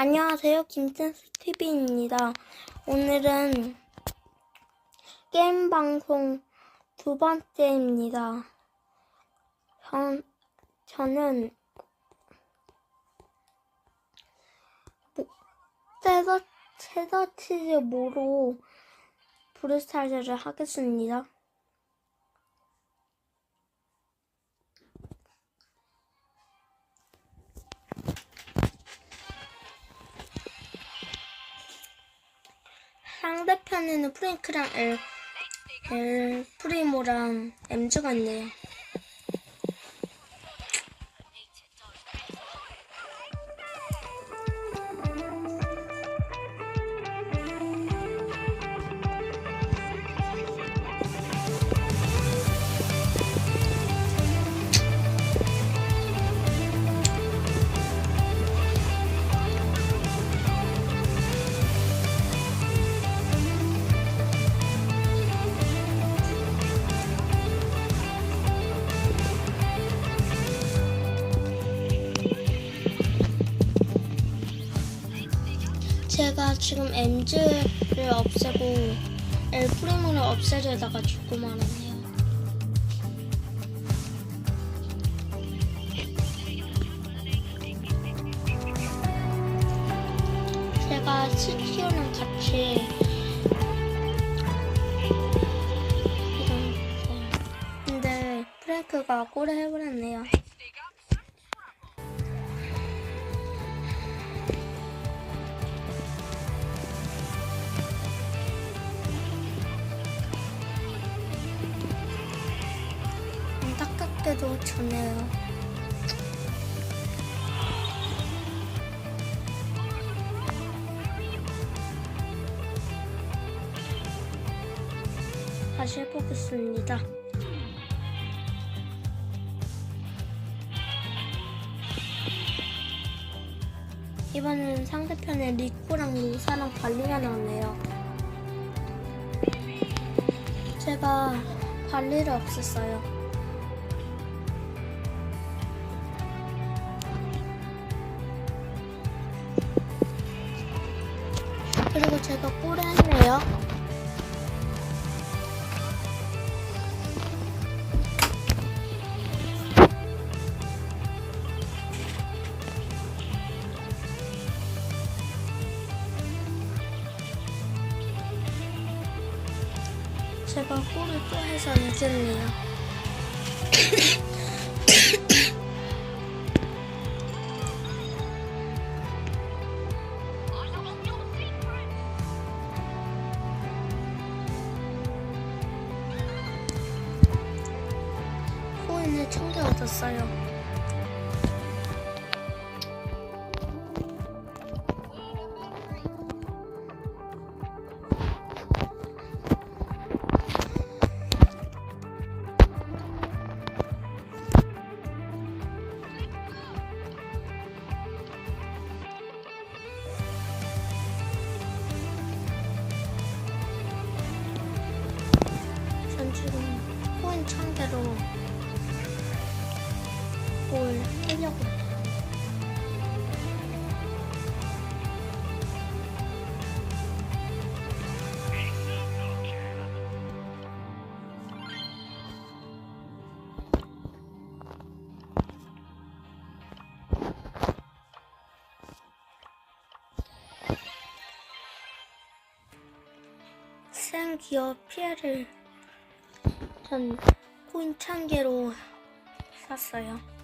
안녕하세요. 김센스 TV입니다. 오늘은 게임 방송 두 번째입니다. 전, 저는 세서, 세서치즈 모로 브루스타즈를 하겠습니다. 상대편에는 프랭크랑 엘, 엘 프리모랑 엠즈가 있네요. 제가 지금 엠즈를 없애고 엘 프리모를 없애려다가 죽고 말았네요. 제가 스티어랑 같이 이런 근데 프랭크가 꼬레 해버렸네요. 안타깝게도 좋네요. 다시 해보겠습니다. 이번엔 상대편에 리코랑 루사랑 관리가 나왔네요. 제가 관리를 없앴어요. 그리고 제가 꼬레 했네요. 제가 골을 또 해서 이겼네요. 코인을 챙겨 얻었어요. 전 지금 코인 천 개로 뭘 하려고 해요. 생기업 피해를 전 코인 천 개로 샀어요.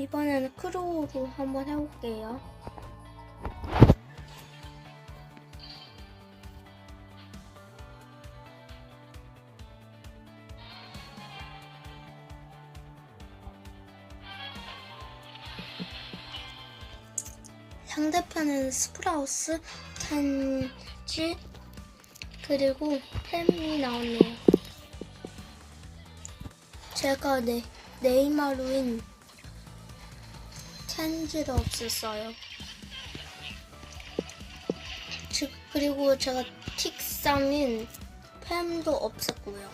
이번에는 크로우로 한번 해볼게요. 상대편은 스프라우스, 탄지, 그리고 햄이 나오네요. 제가 네, 네이마루인 캔지를 없앴어요. 즉, 그리고 제가 틱상인 팸도 없앴고요.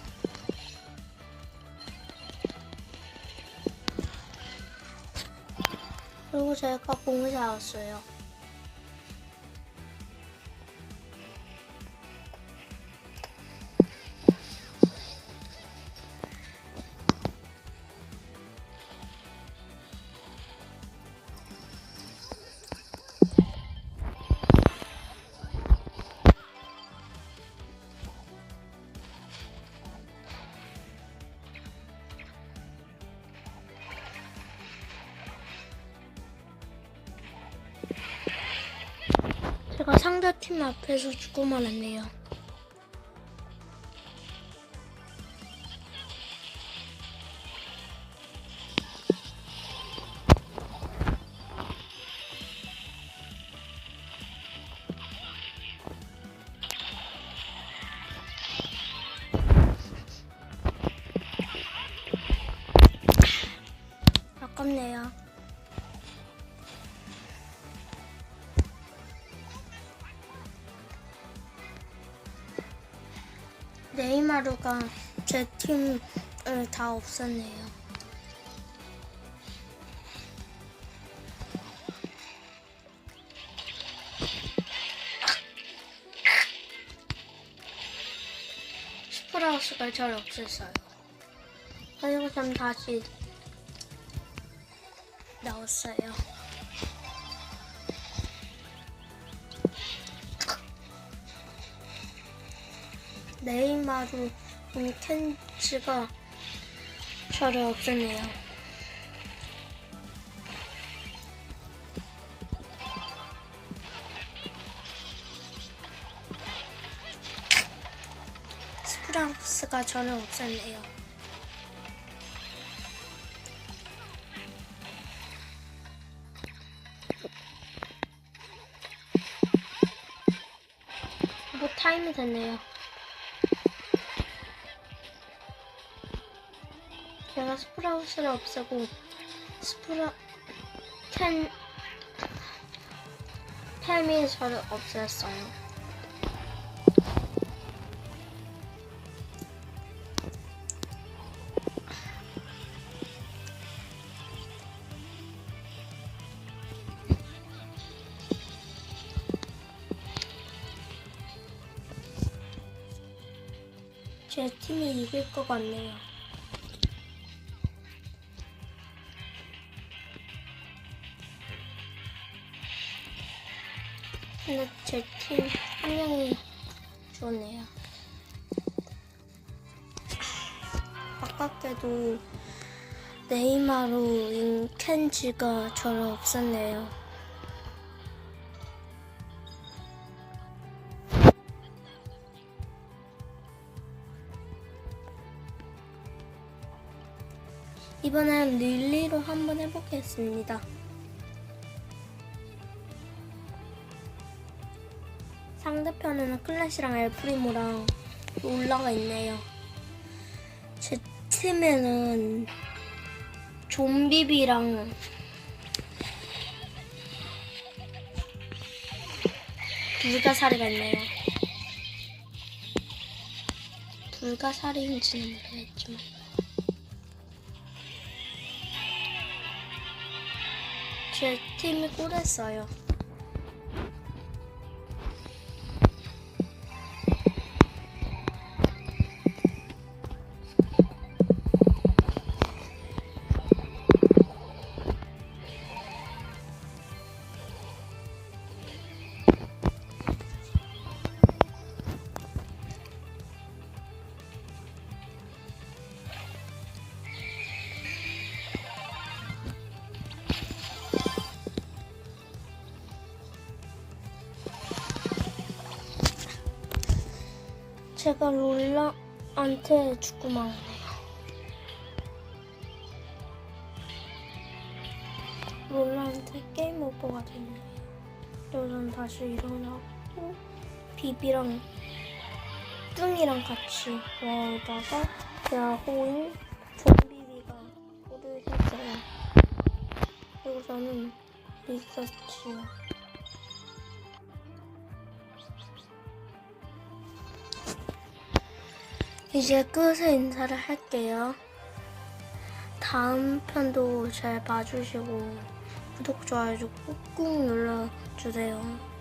그리고 제가 공을 잡았어요. 상대팀 앞에서 죽고 말았네요. 네이마르가 제 팀을 다 없었네요. 스프라우스가 절 없앴어요. 그리고 좀 다시 나왔어요. 네이마루 켄츠가 저를 없앴네요. 스프랑스가 저를 없앴네요. 뭐 타임이 됐네요. 스프라우스를 없애고 스프라 캔 템이 저를 없앴어요. 제 팀이 이길 것 같네요. 한 명이 좋네요. 아깝게도 네이마루 인켄지가 저를 없앴네요. 이번엔 릴리로 한번 해보겠습니다. 상대편에는 클래시랑 엘프리모랑 올라가 있네요. 제 팀에는 좀비비랑 불가사리가 있네요. 불가사리인지는 모르겠지만. 제 팀이 꿀했어요. 제가 롤라한테 죽고 말았네요. 롤라한테 게임 오버가 됐네요. 저는 다시 일어나고 비비랑 뚱이랑 같이 와오다가 야호인 좀비비가 골을 했어요. 그리고 저는 있었지요. 이제 끝에 인사를 할게요. 다음 편도 잘 봐주시고 구독, 좋아요 좀 꾹꾹 눌러주세요.